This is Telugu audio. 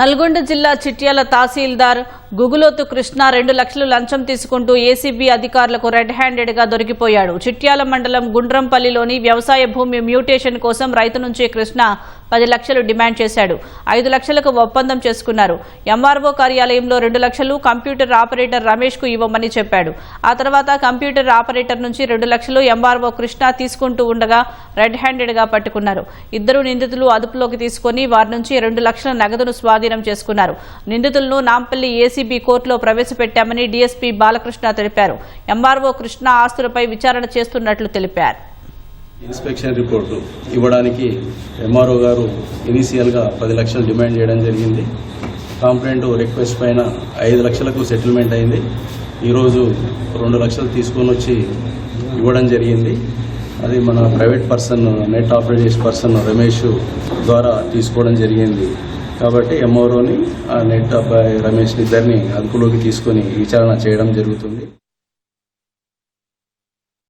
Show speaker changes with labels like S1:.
S1: నల్గొండ జిల్లా చిట్యాల తహసీల్దార్ గుగులోతు కృష్ణ రెండు లక్షలు లంచం తీసుకుంటూ ఏసీబీ అధికారులకు రెడ్ హ్యాండెడ్గా దొరికిపోయాడు. చిట్యాల మండలం గుండ్రంపల్లిలోని వ్యవసాయ భూమి మ్యూటేషన్ కోసం రైతు నుంచి కృష్ణ పది లక్షలు డిమాండ్ చేశాడు. ఐదు లక్షలకు ఒప్పందం చేసుకున్నారు. ఎంఆర్ఓ కార్యాలయంలో రెండు లక్షలు కంప్యూటర్ ఆపరేటర్ రమేష్కు ఇవ్వమని చెప్పాడు. ఆ తర్వాత కంప్యూటర్ ఆపరేటర్ నుంచి రెండు లక్షలు ఎంఆర్ఓ కృష్ణ తీసుకుంటూ ఉండగా రెడ్ హ్యాండెడ్గా పట్టుకున్నారు. ఇద్దరు నిందితులు అదుపులోకి తీసుకుని వారి నుంచి రెండు లక్షల నగదును స్వాధీనం చేసుకున్నారు. నిందితులను నాంపల్లి ఏసీబీ కోర్టులో ప్రవేశపెట్టామని డీఎస్పీ బాలకృష్ణ తెలిపారు. ఎంఆర్ఓ కృష్ణ ఆస్తులపై విచారణ చేస్తున్నట్లు తెలిపారు.
S2: ఇన్స్పెక్షన్ రిపోర్టు ఇవ్వడానికి ఎంఆర్ఓ గారు ఇనీషియల్గా పది లక్షలు డిమాండ్ చేయడం జరిగింది. కాంప్లైంట్ రిక్వెస్ట్ పైన ఐదు లక్షలకు సెటిల్మెంట్ అయింది. ఈరోజు రెండు లక్షలు తీసుకొని వచ్చి ఇవ్వడం జరిగింది. అది మన ప్రైవేట్ పర్సన్ నెట్ ఆపరేట్ చేసే పర్సన్ రమేష్ ద్వారా తీసుకోవడం జరిగింది. కాబట్టి ఎంఆర్ఓని ఆ నెట్ అబ్బాయి రమేష్ ఇద్దరిని అదుపులోకి తీసుకొని విచారణ చేయడం జరుగుతుంది.